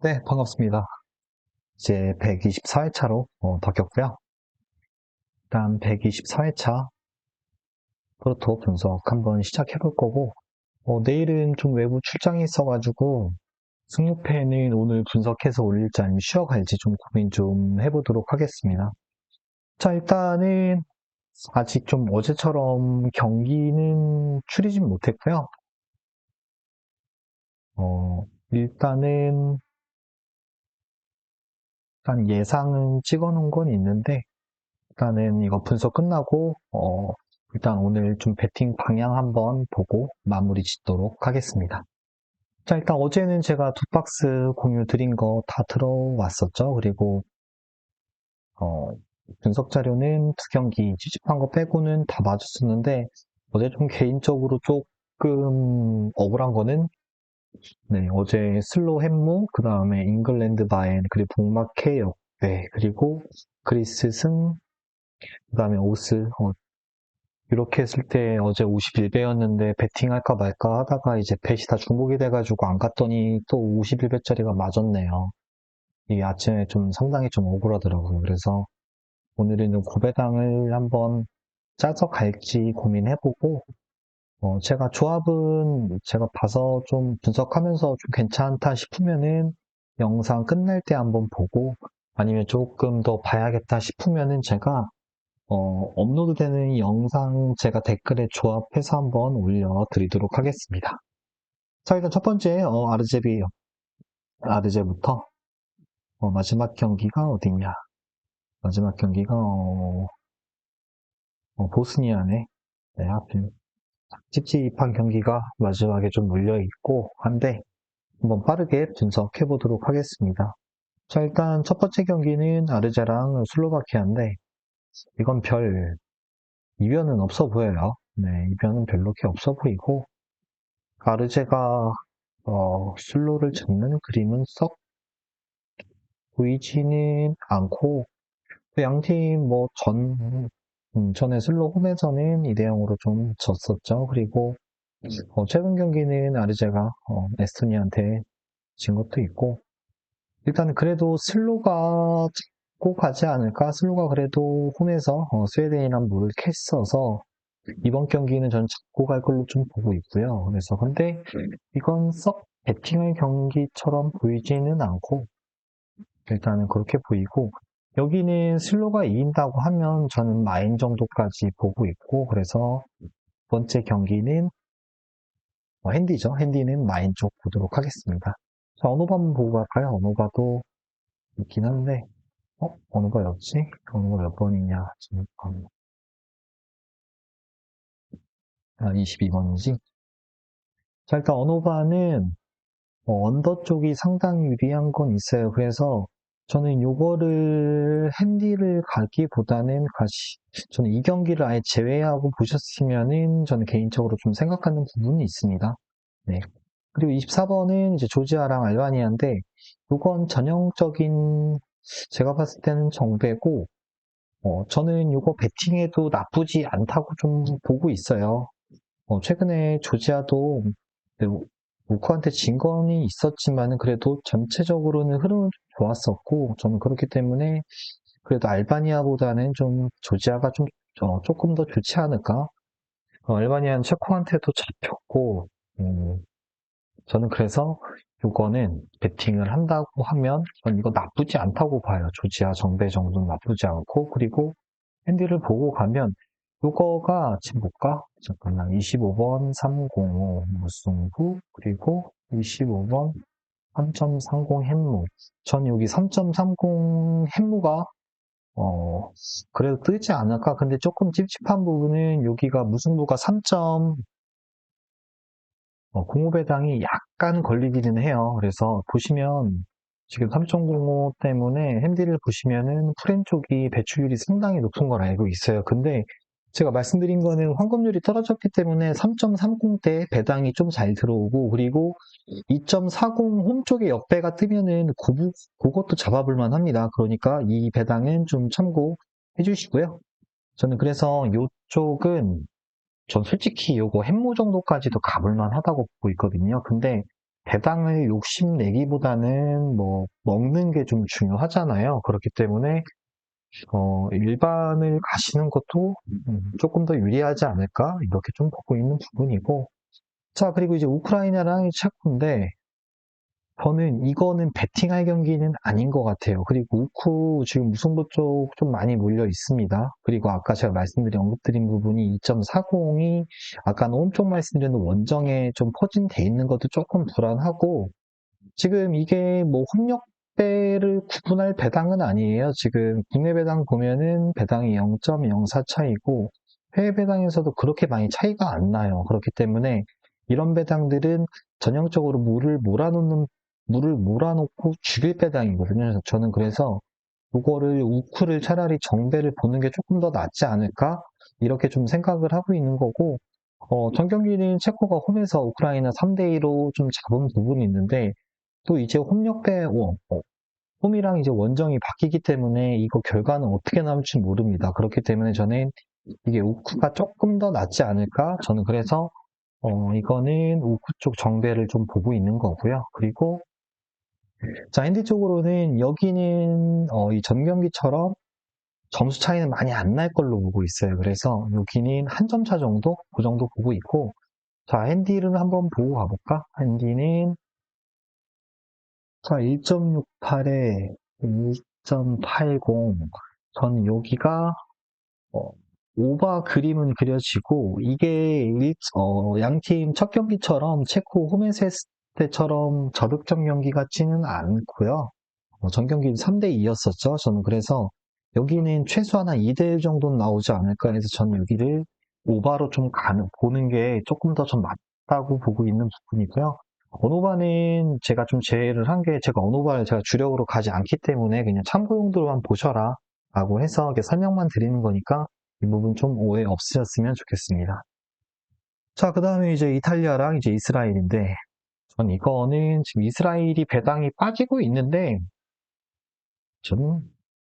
네, 반갑습니다. 이제 124회차로 어, 바뀌었고요. 일단 124회차 프로토 분석 한번 시작해 볼 거고, 어, 내일은 좀 외부 출장이 있어가지고, 승무패는 오늘 분석해서 올릴지 아니면 쉬어갈지 좀 고민 좀 해보도록 하겠습니다. 자, 일단은 아직 좀 어제처럼 경기는 추리진 못했고요. 어, 일단은 일단 예상은 찍어 놓은 건 있는데, 일단은 이거 분석 끝나고, 어, 일단 오늘 좀 배팅 방향 한번 보고 마무리 짓도록 하겠습니다. 자, 일단 어제는 제가 두 박스 공유 드린 거 다 들어왔었죠. 그리고, 어, 분석 자료는 두 경기 찝찝한 거 빼고는 다 맞았었는데, 어제 좀 개인적으로 조금 억울한 거는 네, 어제 슬로 햄무, 그 다음에 잉글랜드 바엔, 그리고 북막 케역, 네, 그리고 그리스 승, 그 다음에 오스, 어, 이렇게 했을 때 어제 51배였는데 배팅할까 말까 하다가 이제 뱃이 다 중복이 돼가지고 안 갔더니 또 51배짜리가 맞았네요. 이 아침에 좀 상당히 좀 억울하더라고요. 그래서 오늘은 좀 고배당을 한번 짜서 갈지 고민해보고, 어, 제가 조합은 제가 봐서 좀 분석하면서 좀 괜찮다 싶으면은 영상 끝날 때 한번 보고 아니면 조금 더 봐야겠다 싶으면은 제가 어, 업로드 되는 이 영상 제가 댓글에 조합해서 한번 올려드리도록 하겠습니다. 자, 일단 첫 번째 어, 아르제비 아르제부터 어, 마지막 경기가 어디냐? 마지막 경기가 어, 어, 보스니아네. 네, 하필 찝찝한 경기가 마지막에 좀 물려있고 한데 한번 빠르게 분석해 보도록 하겠습니다. 자 일단 첫 번째 경기는 아르제랑 슬로바키아인데 이건 별 이변은 없어 보여요. 네, 이변은 별로 게 없어 보이고 아르제가 어, 슬로를 잡는 그림은 썩 보이지는 않고 양팀 뭐전 음, 전에 슬로 홈에서는 2대0으로 좀 졌었죠. 그리고 어, 최근 경기는 아르제가 어, 에스토니아한테 진 것도 있고 일단 그래도 슬로가 잡고 가지 않을까? 슬로가 그래도 홈에서 어, 스웨덴이랑 물을 캤어서 이번 경기는 전 잡고 갈 걸로 좀 보고 있고요. 그래서 근데 이건 썩 배팅의 경기처럼 보이지는 않고 일단은 그렇게 보이고 여기는 슬로가 이긴다고 하면 저는 마인 정도까지 보고 있고 그래서 두 번째 경기는 어, 핸디죠. 핸디는 마인 쪽 보도록 하겠습니다. 자, 어노바 한번 보고 갈까요? 어노바도 있긴 한데 어? 어노바였지? 어노바 몇 번이냐? 지금 아, 22번이지? 자, 일단 어노바는 어, 언더 쪽이 상당히 유리한 건 있어요. 그래서 저는 요거를 핸디를 가기보다는 가시, 저는 이 경기를 아예 제외하고 보셨으면은 저는 개인적으로 좀 생각하는 부분이 있습니다. 네. 그리고 24번은 이제 조지아랑 알바니아인데, 요건 전형적인, 제가 봤을 때는 정배고, 어, 저는 요거 배팅해도 나쁘지 않다고 좀 보고 있어요. 어, 최근에 조지아도 우크한테 진 건이 있었지만 그래도 전체적으로는 흐름은 좋았었고 저는 그렇기 때문에 그래도 알바니아보다는 좀 조지아가 좀 어, 조금 더 좋지 않을까? 어, 알바니아는 체코한테도 잡혔고 음, 저는 그래서 이거는 배팅을 한다고 하면 전 이거 나쁘지 않다고 봐요. 조지아 정배 정도는 나쁘지 않고 그리고 핸디를 보고 가면 요거가 지금 볼까? 잠깐만 25번 305 무승부 그리고 25번 3.30 햄무. 전 여기 3.30 햄무가 어 그래도 뜨지 않을까? 근데 조금 찝찝한 부분은 여기가 무승부가 3. 어, 05배당이 약간 걸리기는 해요. 그래서 보시면 지금 3.05 때문에 핸디를 보시면은 프렌 쪽이 배출률이 상당히 높은 걸 알고 있어요. 근데 제가 말씀드린 거는 황금률이 떨어졌기 때문에 3.30대 배당이 좀 잘 들어오고 그리고 2.40 홈 쪽에 역배가 뜨면은 그, 그것도 잡아볼 만합니다. 그러니까 이 배당은 좀 참고해 주시고요. 저는 그래서 이쪽은 전 솔직히 요거 햄무 정도까지도 가볼 만하다고 보고 있거든요. 근데 배당을 욕심내기보다는 뭐 먹는 게 좀 중요하잖아요. 그렇기 때문에 어, 일반을 가시는 것도 음, 조금 더 유리하지 않을까 이렇게 좀 보고 있는 부분이고 자 그리고 이제 우크라이나랑 체코인데 저는 이거는 배팅할 경기는 아닌 것 같아요. 그리고 우쿠 지금 무승부 쪽 좀 많이 몰려 있습니다. 그리고 아까 제가 말씀드린 언급드린 부분이 2.40이 아까는 엄청 말씀드린 원정에 좀 포진돼 있는 것도 조금 불안하고 지금 이게 뭐 협력 배를 구분할 배당은 아니에요. 지금 국내 배당 보면은 배당이 0.04 차이고 해외 배당에서도 그렇게 많이 차이가 안 나요. 그렇기 때문에 이런 배당들은 전형적으로 물을 몰아놓는 물을 몰아놓고 죽일 배당이거든요. 저는 그래서 이거를 우크를 차라리 정배를 보는 게 조금 더 낫지 않을까 이렇게 좀 생각을 하고 있는 거고 어, 전 경기는 체코가 홈에서 우크라이나 3대2로 좀 잡은 부분이 있는데 또 이제 홈역배 어, 어, 홈이랑 이제 원정이 바뀌기 때문에 이거 결과는 어떻게 나올지 모릅니다. 그렇기 때문에 저는 이게 우크가 조금 더 낫지 않을까 저는 그래서 어, 이거는 우크 쪽 정배를 좀 보고 있는 거고요. 그리고 자, 핸디 쪽으로는 여기는 어, 이 전경기처럼 점수 차이는 많이 안 날 걸로 보고 있어요. 그래서 여기는 한 점 차 정도? 그 정도 보고 있고 자, 핸디를 한번 보고 가볼까? 핸디는 자, 1.68에 2.80 저는 여기가 어, 오바 그림은 그려지고 이게 일, 어, 양팀 첫 경기처럼 체코 했을 때처럼 저득점 경기 같지는 않고요. 어, 전 경기는 3대 2였었죠. 저는 그래서 여기는 최소한 한 2대1 정도는 나오지 않을까 해서 저는 여기를 오바로 좀 가는, 보는 게 조금 더 좀 맞다고 보고 있는 부분이고요. 언오바는 제가 좀 제외를 한 게 제가 언오바를 제가 주력으로 가지 않기 때문에 그냥 참고 용도로만 보셔라 라고 해서 설명만 드리는 거니까 이 부분 좀 오해 없으셨으면 좋겠습니다. 자, 그 다음에 이제 이탈리아랑 이제 이스라엘인데 전 이거는 지금 이스라엘이 배당이 빠지고 있는데 저는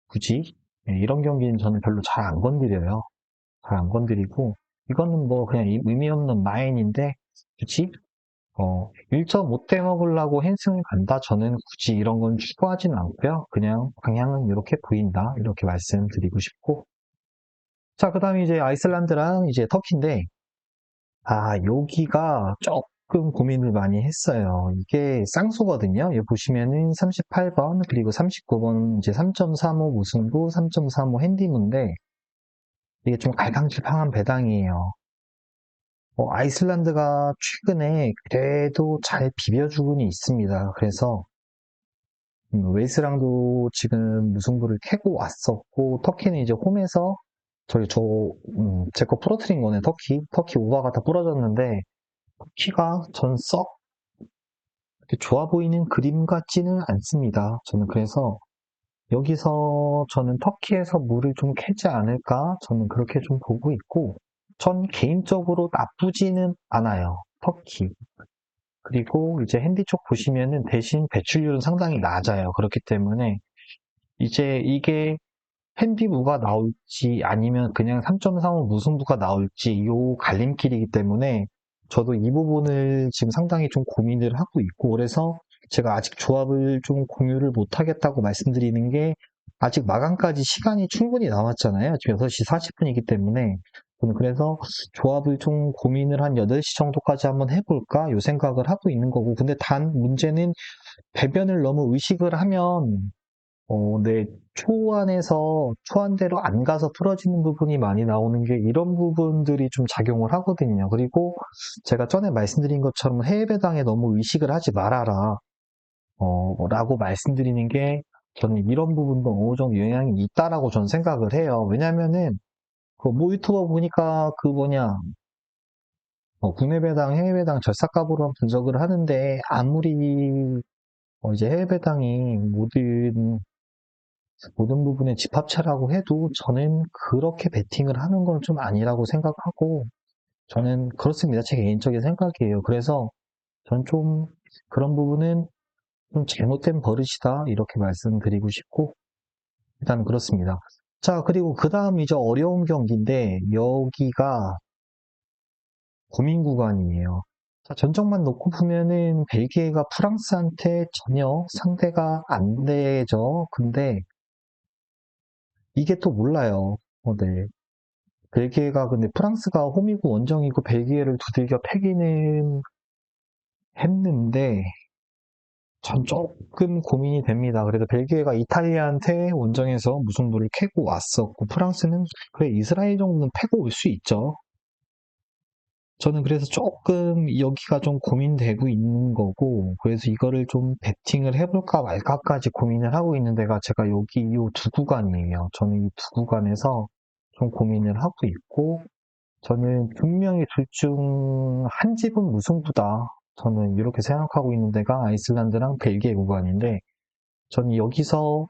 굳이 네, 이런 경기는 저는 별로 잘 안 건드려요. 잘 안 건드리고 이거는 뭐 그냥 의미 없는 마인인데 굳이 어 1.5대 먹으려고 핸승을 간다 저는 굳이 이런 건 추구하지는 않고요. 그냥 방향은 이렇게 보인다 이렇게 말씀드리고 싶고 자, 그 다음에 이제 아이슬란드랑 이제 터키인데, 아, 여기가 조금 고민을 많이 했어요. 이게 쌍수거든요. 여기 보시면은 38번, 그리고 39번 이제 3.35 무승부, 3.35 핸디문인데, 이게 좀 갈강질팡한 배당이에요. 어, 아이슬란드가 최근에 그래도 잘 비벼주고는 있습니다. 그래서, 음, 웨이스랑도 지금 무승부를 캐고 왔었고, 터키는 이제 홈에서 저기 저, 음, 제거 부러뜨린 거네, 터키. 터키 오바가 다 부러졌는데, 터키가 전 썩, 좋아 보이는 그림 같지는 않습니다. 저는 그래서, 여기서 저는 터키에서 물을 좀 캐지 않을까? 저는 그렇게 좀 보고 있고, 전 개인적으로 나쁘지는 않아요. 터키. 그리고 이제 핸디 쪽 보시면은 대신 배출률은 상당히 낮아요. 그렇기 때문에, 이제 이게 펜디부가 나올지 아니면 그냥 3.35 무승부가 나올지 요 갈림길이기 때문에 저도 이 부분을 지금 상당히 좀 고민을 하고 있고 그래서 제가 아직 조합을 좀 공유를 못 하겠다고 말씀드리는 게 아직 마감까지 시간이 충분히 남았잖아요. 지금 6시 40분이기 때문에 그래서 조합을 좀 고민을 한 8시 정도까지 한번 해볼까 요 생각을 하고 있는 거고 근데 단 문제는 배변을 너무 의식을 하면 어, 네, 초안에서 초안대로 안 가서 풀어지는 부분이 많이 나오는 게 이런 부분들이 좀 작용을 하거든요. 그리고 제가 전에 말씀드린 것처럼 해외 배당에 너무 의식을 하지 말아라. 어, 라고 말씀드리는 게 저는 이런 부분도 어느 정도 영향이 있다라고 저는 생각을 해요. 왜냐면은 그모 유튜버 보니까 그 뭐냐 어, 국내 배당, 해외 배당 절삭값으로 분석을 하는데 아무리 어, 이제 해외 배당이 모든 모든 부분의 집합체라고 해도 저는 그렇게 베팅을 하는 건 좀 아니라고 생각하고 저는 그렇습니다. 제 개인적인 생각이에요. 그래서 전 좀 그런 부분은 좀 잘못된 버릇이다 이렇게 말씀드리고 싶고 일단 그렇습니다. 자 그리고 그 다음 이제 어려운 경기인데 여기가 고민 구간이에요. 자, 전적만 놓고 보면은 벨기에가 프랑스한테 전혀 상대가 안 되죠. 근데 이게 또 몰라요. 어, 네. 벨기에가 근데 프랑스가 홈이고 원정이고 벨기에를 두들겨 패기는 했는데 전 조금 고민이 됩니다. 그래도 벨기에가 이탈리아한테 원정에서 무승부를 캐고 왔었고 프랑스는 그래 이스라엘 정도는 패고 올 수 있죠. 저는 그래서 조금 여기가 좀 고민되고 있는 거고 그래서 이거를 좀 배팅을 해볼까 말까까지 고민을 하고 있는 데가 제가 여기 이 두 구간이에요. 저는 이 두 구간에서 좀 고민을 하고 있고 저는 분명히 둘 중 한 집은 무승부다. 저는 이렇게 생각하고 있는 데가 아이슬란드랑 벨기에 구간인데 저는 여기서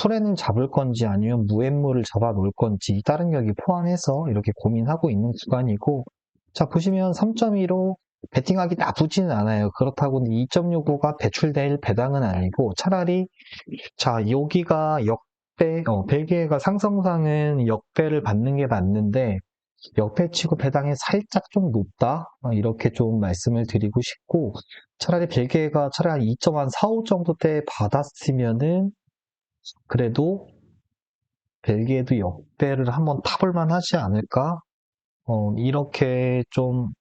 프렌을 잡을 건지 아니면 무엠무를 잡아 놓을 건지 다른 격이 포함해서 이렇게 고민하고 있는 구간이고 자 보시면 3.2로 배팅하기 나쁘지는 않아요. 그렇다고 2.65가 배출될 배당은 아니고 차라리 자 여기가 역배 어, 벨기에가 상성상은 역배를 받는 게 맞는데 역배치고 배당이 살짝 좀 높다? 어, 이렇게 좀 말씀을 드리고 싶고 차라리 벨기에가 차라리 2.45 정도 때 받았으면은 그래도 벨기에도 역배를 한번 타볼 만 하지 않을까? 어, 이렇게 좀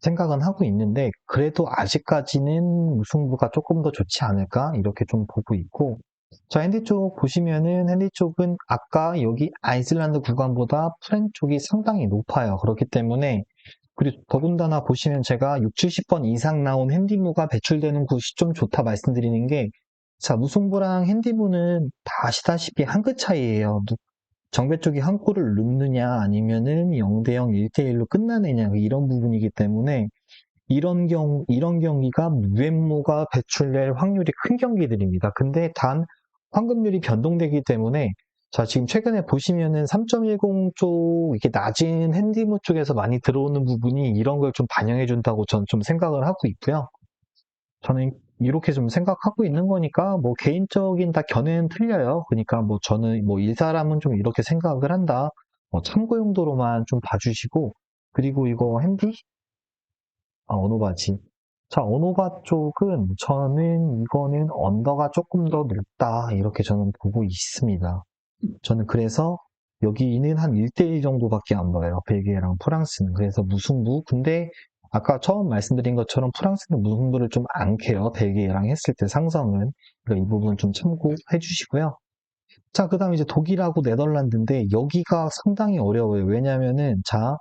생각은 하고 있는데 그래도 아직까지는 무승부가 조금 더 좋지 않을까? 이렇게 좀 보고 있고 자 핸디 쪽 보시면은 핸디 쪽은 아까 여기 아이슬란드 구간보다 프렌 쪽이 상당히 높아요 그렇기 때문에 그리고 더군다나 보시면 제가 6, 70번 이상 나온 핸디무가 배출되는 곳이 좀 좋다 말씀드리는 게 자, 무승부랑 핸디무는 다 아시다시피 한 끗 차이예요. 정배 쪽이 한 골을 넣느냐 아니면은 0대0, 1대1로 끝나느냐 이런 부분이기 때문에 이런 경 이런 경기가 무엠모가 배출될 확률이 큰 경기들입니다. 근데 단 황금률이 변동되기 때문에 자 지금 최근에 보시면은 3.10 쪽 이렇게 낮은 핸디무 쪽에서 많이 들어오는 부분이 이런 걸 좀 반영해 준다고 저는 좀 생각을 하고 있고요. 저는 이렇게 좀 생각하고 있는 거니까 뭐 개인적인 다 견해는 틀려요. 그러니까 뭐 저는 뭐 이 사람은 좀 이렇게 생각을 한다. 뭐 참고 용도로만 좀 봐주시고 그리고 이거 핸디 아 언어바지 자 언어바 쪽은 저는 이거는 언더가 조금 더 높다 이렇게 저는 보고 있습니다. 저는 그래서 여기는 한 1대1 정도밖에 안 봐요. 벨기에랑 프랑스는. 그래서 무승부. 근데 아까 처음 말씀드린 것처럼 프랑스는 무승부를 좀 안 캐요. 벨기에랑 했을 때 상성은. 그러니까 이 부분 좀 참고해 주시고요. 자, 그 다음에 이제 독일하고 네덜란드인데 여기가 상당히 어려워요. 왜냐면은 자,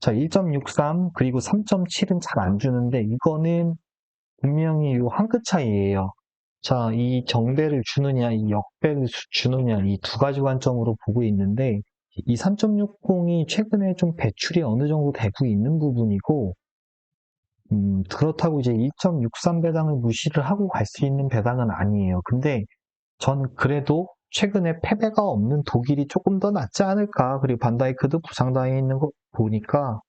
자, 1.63 그리고 3.7은 잘 안 주는데 이거는 분명히 이한끗 차이예요. 자, 이 정배를 주느냐, 이 역배를 주느냐, 이 두 가지 관점으로 보고 있는데, 이 3.60이 최근에 좀 배출이 어느 정도 되고 있는 부분이고, 음, 그렇다고 이제 2.63 배당을 무시를 하고 갈 수 있는 배당은 아니에요. 근데 전 그래도 최근에 패배가 없는 독일이 조금 더 낫지 않을까. 그리고 반다이크도 부상당해 있는 거 보니까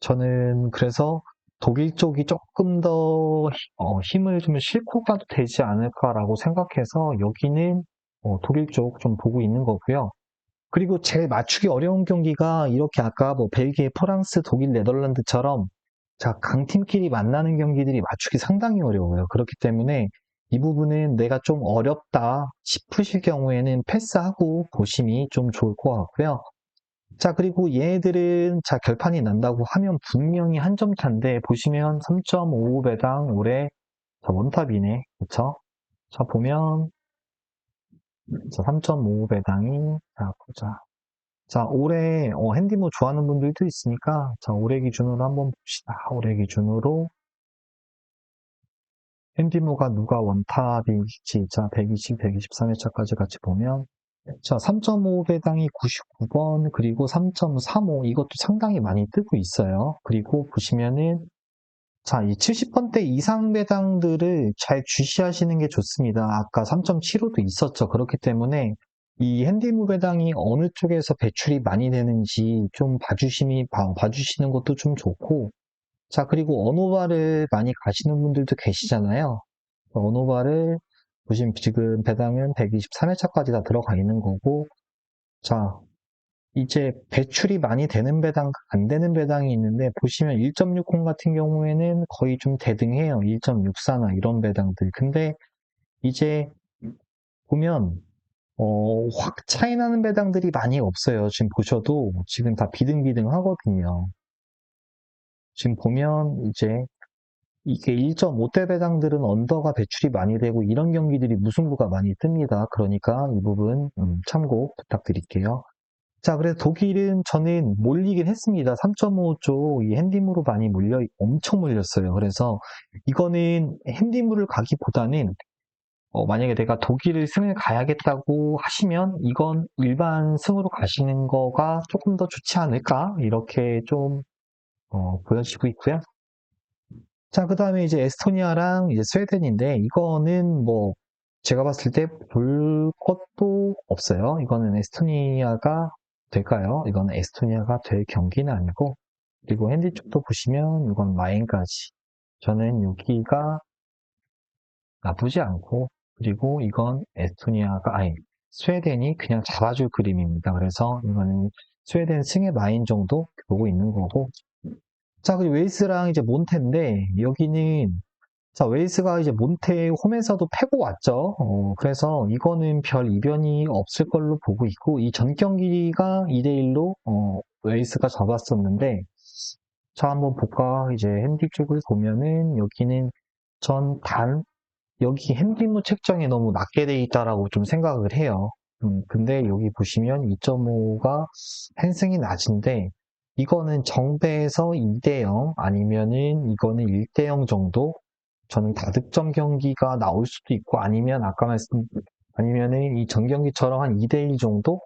저는 그래서 독일 쪽이 조금 더 어, 힘을 좀 싣고 가도 되지 않을까라고 생각해서 여기는 어, 독일 쪽 좀 보고 있는 거고요. 그리고 제일 맞추기 어려운 경기가 이렇게 아까 뭐 벨기에, 프랑스, 독일, 네덜란드처럼 자, 강팀끼리 만나는 경기들이 맞추기 상당히 어려워요. 그렇기 때문에 이 부분은 내가 좀 어렵다 싶으실 경우에는 패스하고 보심이 좀 좋을 것 같고요. 자, 그리고 얘네들은 자, 결판이 난다고 하면 분명히 한 점 차인데 보시면 3.55배당 올해 자, 원탑이네. 그쵸? 자, 보면 자, 3.55배당이 자, 보자. 자, 올해 어, 핸디모 좋아하는 분들도 있으니까 자, 올해 기준으로 한번 봅시다. 올해 기준으로 핸디모가 누가 원탑일지 자, 120, 123회차까지 같이 보면 자, 3.5배당이 99번 그리고 3.35 이것도 상당히 많이 뜨고 있어요. 그리고 보시면은 자, 이 70번대 이상 배당들을 잘 주시하시는 게 좋습니다. 아까 3.75도 있었죠. 그렇기 때문에 이 핸디무 배당이 어느 쪽에서 배출이 많이 되는지 좀 봐주심이, 봐, 봐주시는 것도 좀 좋고, 자, 그리고 언어바를 많이 가시는 분들도 계시잖아요. 언어바를 보시면 지금 배당은 123회차까지 다 들어가 있는 거고, 자, 이제 배출이 많이 되는 배당, 안 되는 배당이 있는데 보시면 1.60 같은 경우에는 거의 좀 대등해요. 1.64나 이런 배당들. 근데 이제 보면 어, 확 차이 나는 배당들이 많이 없어요. 지금 보셔도 지금 다 비등비등 하거든요. 지금 보면 이제 이게 1.5대 배당들은 언더가 배출이 많이 되고 이런 경기들이 무승부가 많이 뜹니다. 그러니까 이 부분 음, 참고 부탁드릴게요. 자, 그래서 독일은 저는 몰리긴 했습니다. 3.5조 이 핸디무로 많이 몰려, 엄청 몰렸어요. 그래서 이거는 핸디무를 가기보다는 어, 만약에 내가 독일을 승을 가야겠다고 하시면 이건 일반 승으로 가시는 거가 조금 더 좋지 않을까? 이렇게 좀 어, 보여지고 있고요. 자, 그 다음에 이제 에스토니아랑 이제 스웨덴인데 이거는 뭐 제가 봤을 때 볼 것도 없어요. 이거는 에스토니아가 될까요? 이거는 에스토니아가 될 경기는 아니고 그리고 핸디 쪽도 보시면 이건 마인까지 저는 여기가 나쁘지 않고 그리고 이건 에스토니아가 아니 스웨덴이 그냥 잡아줄 그림입니다. 그래서 이거는 스웨덴 승의 마인 정도 보고 있는 거고 자 그리고 웨이스랑 이제 몬테인데 여기는 자 웨이스가 이제 몬테 홈에서도 패고 왔죠. 어, 그래서 이거는 별 이변이 없을 걸로 보고 있고 이 전 경기가 2대1로 어, 웨이스가 잡았었는데 자 한번 볼까 이제 핸디 쪽을 보면은 여기는 전 단 여기 핸디무 책정이 너무 낮게 돼 있다라고 좀 생각을 해요. 음, 근데 여기 보시면 2.5가 핸승이 낮은데 이거는 정배에서 2대0 아니면은 이거는 1대0 정도? 저는 다득점 경기가 나올 수도 있고 아니면 아까 말씀 아니면은 이 전경기처럼 한 2대1 정도?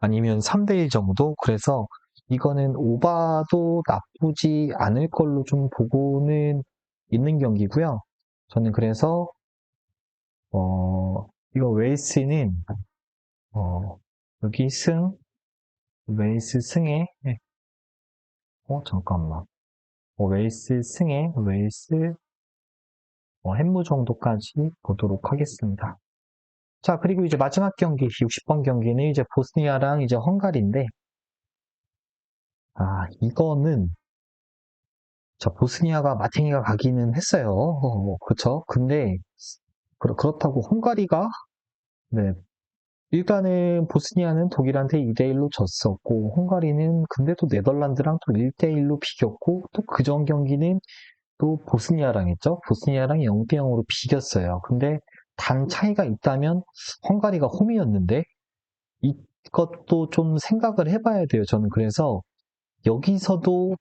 아니면 3대1 정도? 그래서 이거는 오바도 나쁘지 않을 걸로 좀 보고는 있는 경기고요. 저는 그래서 어 이거 웨이스는 어 여기 승 웨이스 승에 어 잠깐만 어, 웨이스 승에 웨이스 어, 햄무 정도까지 보도록 하겠습니다. 자 그리고 이제 마지막 경기 60번 경기는 이제 보스니아랑 이제 헝가리인데 아 이거는 자, 보스니아가 마팅이가 가기는 했어요. 어, 그렇죠. 근데 그렇, 그렇다고 헝가리가 네. 일단은 보스니아는 독일한테 2대1로 졌었고 헝가리는 근데도 네덜란드랑 또 1대1로 비겼고 또 그 전 경기는 또 보스니아랑 했죠. 보스니아랑 0대0으로 비겼어요. 근데 단 차이가 있다면 헝가리가 홈이었는데 이것도 좀 생각을 해봐야 돼요. 저는 그래서 여기서도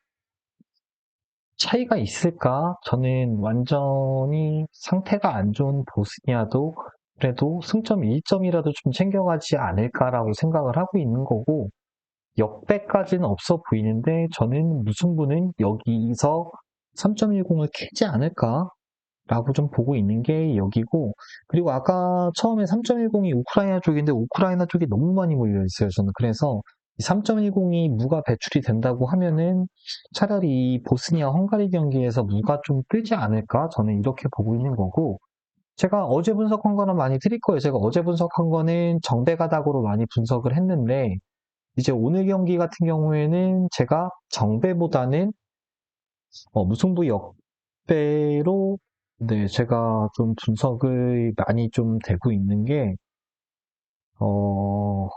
차이가 있을까? 저는 완전히 상태가 안 좋은 보스니아도 그래도 승점 1점이라도 좀 챙겨가지 않을까라고 생각을 하고 있는 거고 역배까지는 없어 보이는데 저는 무승부는 여기서 3.10을 캐지 않을까? 라고 좀 보고 있는 게 여기고 그리고 아까 처음에 3.10이 우크라이나 쪽인데 우크라이나 쪽이 너무 많이 몰려 있어요 저는 그래서 3.10이 무가 배출이 된다고 하면은 차라리 보스니아 헝가리 경기에서 무가 좀 뜨지 않을까 저는 이렇게 보고 있는 거고 제가 어제 분석한 거는 많이 드릴 거예요. 제가 어제 분석한 거는 정배가닥으로 많이 분석을 했는데 이제 오늘 경기 같은 경우에는 제가 정배보다는 어, 무승부 역배로 네, 제가 좀 분석을 많이 좀 되고 있는 게 어,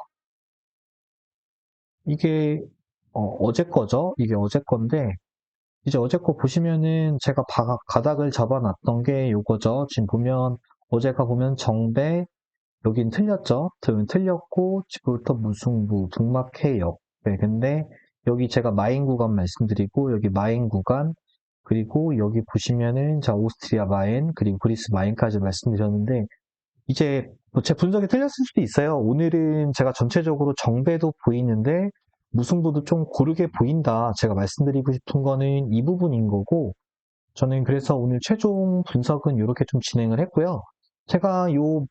이게 어, 제 거죠. 이게 어제 건데 이제 어제 거 보시면은 제가 바, 가닥을 잡아놨던 게 요거죠. 지금 보면 어제가 보면 정배 여긴 틀렸죠. 들은 틀렸고 지금부터 무승부 북막해 역배 근데 여기 제가 마인 구간 말씀드리고 여기 마인 구간 그리고 여기 보시면은 자 오스트리아 마인 그리고 그리스 마인까지 말씀드렸는데 이제 뭐제 분석이 틀렸을 수도 있어요. 오늘은 제가 전체적으로 정배도 보이는데 무승부도 좀 고르게 보인다. 제가 말씀드리고 싶은 거는 이 부분인 거고 저는 그래서 오늘 최종 분석은 이렇게 좀 진행을 했고요. 제가 요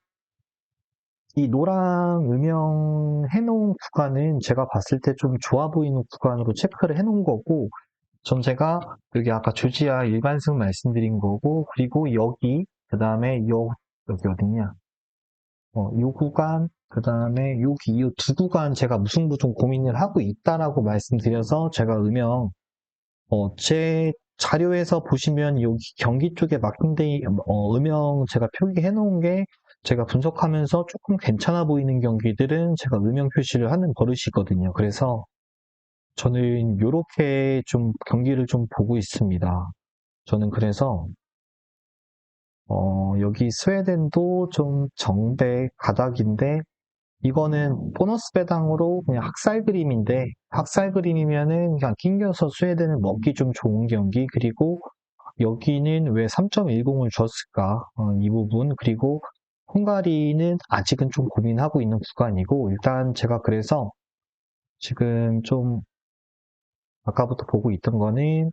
이 노랑 음영 해놓은 구간은 제가 봤을 때 좀 좋아 보이는 구간으로 체크를 해놓은 거고 전 제가 여기 아까 조지아 일반승 말씀드린 거고 그리고 여기 그 다음에 요 여기 어딨냐 어, 요 구간 그 다음에 여기 이두 구간 제가 무승부 좀 고민을 하고 있다라고 말씀드려서 제가 음영, 어, 제 자료에서 보시면 여기 경기 쪽에 막힌데, 어, 음영 제가 표기해 놓은 게 제가 분석하면서 조금 괜찮아 보이는 경기들은 제가 음영 표시를 하는 버릇이거든요. 그래서 저는 이렇게 좀 경기를 좀 보고 있습니다. 저는 그래서 어, 여기 스웨덴도 좀 정배 가닥인데 이거는 보너스 배당으로 그냥 학살 그림인데 학살 그림이면은 그냥 낑겨서 스웨덴을 먹기 좀 좋은 경기. 그리고 여기는 왜 3.10을 줬을까? 어, 이 부분. 그리고 헝가리는 아직은 좀 고민하고 있는 구간이고 일단 제가 그래서 지금 좀 아까부터 보고 있던 거는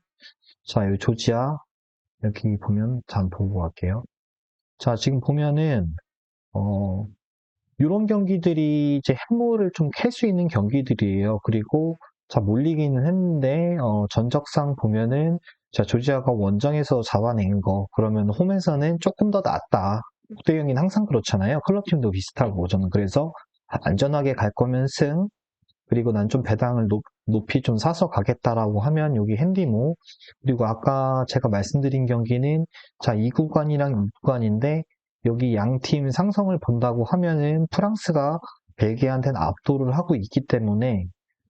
자 여기 조지아. 여기 보면 잠 보고 갈게요. 자 지금 보면은 어 이런 경기들이 이제 행보를 좀 캘 수 있는 경기들이에요. 그리고 자 몰리기는 했는데 어, 전적상 보면은 자 조지아가 원정에서 잡아낸 거 그러면 홈에서는 조금 더 낫다. 6대 0인 항상 그렇잖아요. 클럽팀도 비슷하고 저는 그래서 안전하게 갈 거면 승 그리고 난 좀 배당을 높, 높이 좀 사서 가겠다라고 하면 여기 핸디모 그리고 아까 제가 말씀드린 경기는 자이 구간이랑 이 구간인데 여기 양팀 상성을 본다고 하면은 프랑스가 벨기에한테는 압도를 하고 있기 때문에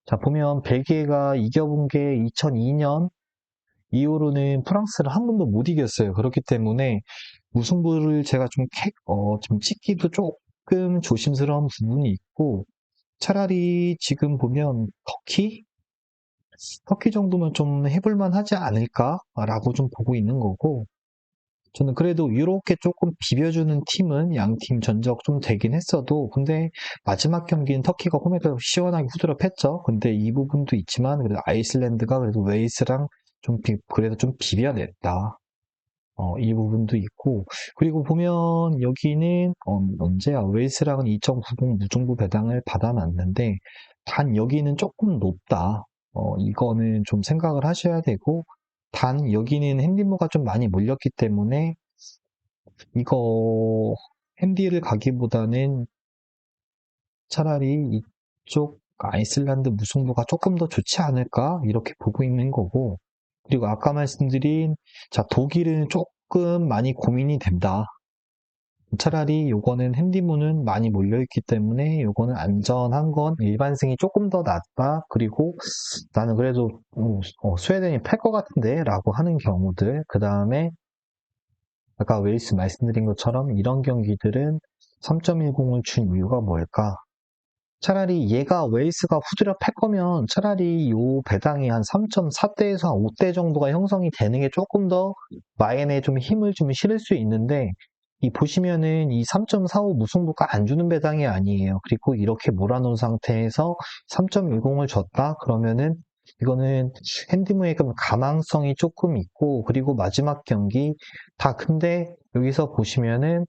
자 보면 벨기에가 이겨본 게 2002년 이후로는 프랑스를 한 번도 못 이겼어요. 그렇기 때문에 무승부를 제가 좀, 캐, 어, 좀 찍기도 조금 조심스러운 부분이 있고 차라리 지금 보면 터키? 터키 정도면 좀 해볼만 하지 않을까라고 좀 보고 있는 거고 저는 그래도 이렇게 조금 비벼주는 팀은 양팀 전적 좀 되긴 했어도 근데 마지막 경기는 터키가 홈에서 시원하게 후드럽했죠. 근데 이 부분도 있지만 그래도 아이슬란드가 그래도 웨이스랑 좀 비, 그래도 좀 비벼냈다. 어, 이 부분도 있고 그리고 보면 여기는 어, 언제야 웨이스랑은 2.90 무중부 배당을 받아놨는데 단 여기는 조금 높다. 어, 이거는 좀 생각을 하셔야 되고 단 여기는 핸디모가 좀 많이 몰렸기 때문에 이거 핸디를 가기보다는 차라리 이쪽 아이슬란드 무승부가 조금 더 좋지 않을까 이렇게 보고 있는 거고. 그리고 아까 말씀드린 자 독일은 조금 많이 고민이 된다 차라리 요거는 핸디문은 많이 몰려있기 때문에 요거는 안전한 건 일반승이 조금 더 낫다. 그리고 나는 그래도 어, 어, 스웨덴이 팔 것 같은데 라고 하는 경우들. 그 다음에 아까 웨이스 말씀드린 것처럼 이런 경기들은 3.10을 준 이유가 뭘까? 차라리 얘가 웨이스가 후드려 팔 거면 차라리 요 배당이 한 3.4대에서 한 5대 정도가 형성이 되는 게 조금 더 마인에 좀 힘을 좀 실을 수 있는데 이 보시면은 이 3.45 무승부가 안 주는 배당이 아니에요. 그리고 이렇게 몰아놓은 상태에서 3.10을 줬다? 그러면은 이거는 핸디무의 가망성이 조금 있고 그리고 마지막 경기 다 근데 여기서 보시면은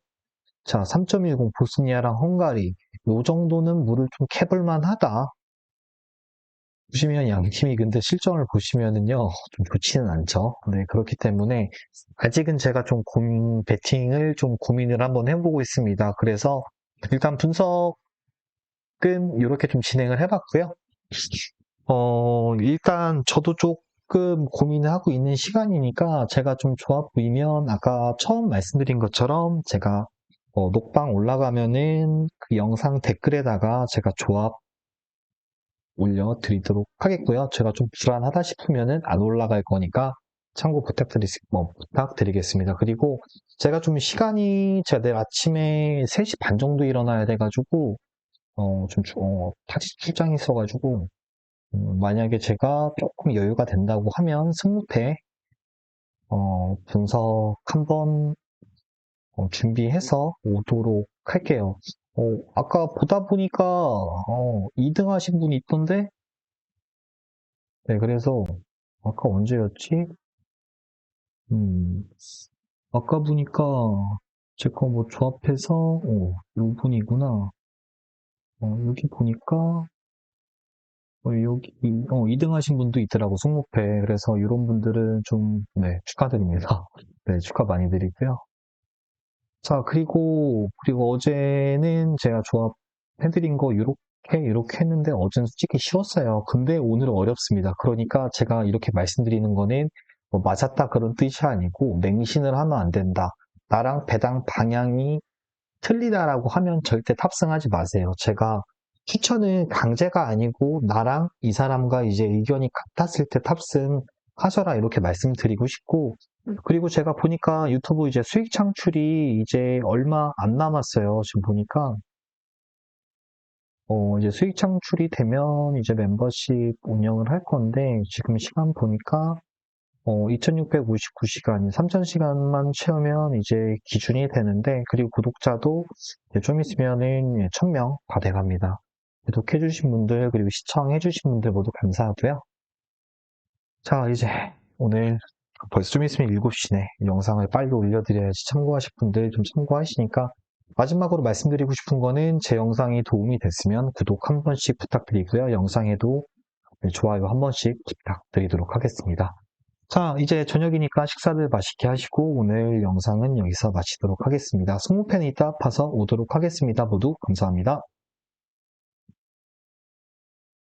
자 3.10 보스니아랑 헝가리 요 정도는 물을 좀 캐볼만 하다. 보시면 양 팀이 근데 실전을 보시면은요 좀 좋지는 않죠. 네 그렇기 때문에 아직은 제가 좀 고민 배팅을 좀 고민을 한번 해보고 있습니다. 그래서 일단 분석은 이렇게 좀 진행을 해봤고요. 어 일단 저도 조금 고민을 하고 있는 시간이니까 제가 좀 좋아 보이면 아까 처음 말씀드린 것처럼 제가 어, 녹방 올라가면은 그 영상 댓글에다가 제가 조합 올려드리도록 하겠고요. 제가 좀 불안하다 싶으면은 안 올라갈 거니까 참고 부탁드리, 뭐, 부탁드리겠습니다. 그리고 제가 좀 시간이 제가 내일 아침에 3시 반 정도 일어나야 돼가지고 어, 좀 어, 타지 출장이 있어가지고 음, 만약에 제가 조금 여유가 된다고 하면 승무패 어, 분석 한번 어, 준비해서 오도록 할게요. 어, 아까 보다 보니까, 어, 2등 하신 분이 있던데? 네, 그래서, 아까 언제였지? 음, 아까 보니까, 제가 뭐 조합해서, 어, 요 분이구나. 어, 여기 보니까, 어, 여기, 어, 2등 하신 분도 있더라고, 승무패. 그래서 이런 분들은 좀, 네, 축하드립니다. 네, 축하 많이 드리고요. 자, 그리고, 그리고 어제는 제가 조합 해드린 거 이렇게 이렇게 했는데 어제는 솔직히 쉬웠어요. 근데 오늘은 어렵습니다. 그러니까 제가 이렇게 말씀드리는 거는 뭐 맞았다 그런 뜻이 아니고 맹신을 하면 안 된다. 나랑 배당 방향이 틀리다라고 하면 절대 탑승하지 마세요. 제가 추천은 강제가 아니고 나랑 이 사람과 이제 의견이 같았을 때 탑승하셔라 이렇게 말씀드리고 싶고 그리고 제가 보니까 유튜브 이제 수익 창출이 이제 얼마 안 남았어요. 지금 보니까 어 이제 수익 창출이 되면 이제 멤버십 운영을 할 건데 지금 시간 보니까 어 2659시간, 3000시간만 채우면 이제 기준이 되는데 그리고 구독자도 좀 있으면은 1000명 다 돼갑니다. 구독해주신 분들 그리고 시청해주신 분들 모두 감사하고요. 자 이제 오늘 벌써 좀 있으면 7시네. 영상을 빨리 올려드려야지 참고하실 분들 좀 참고하시니까 마지막으로 말씀드리고 싶은 거는 제 영상이 도움이 됐으면 구독 한 번씩 부탁드리고요. 영상에도 좋아요 한 번씩 부탁드리도록 하겠습니다. 자, 이제 저녁이니까 식사들 맛있게 하시고 오늘 영상은 여기서 마치도록 하겠습니다. 20팬이 이따 파서 오도록 하겠습니다. 모두 감사합니다.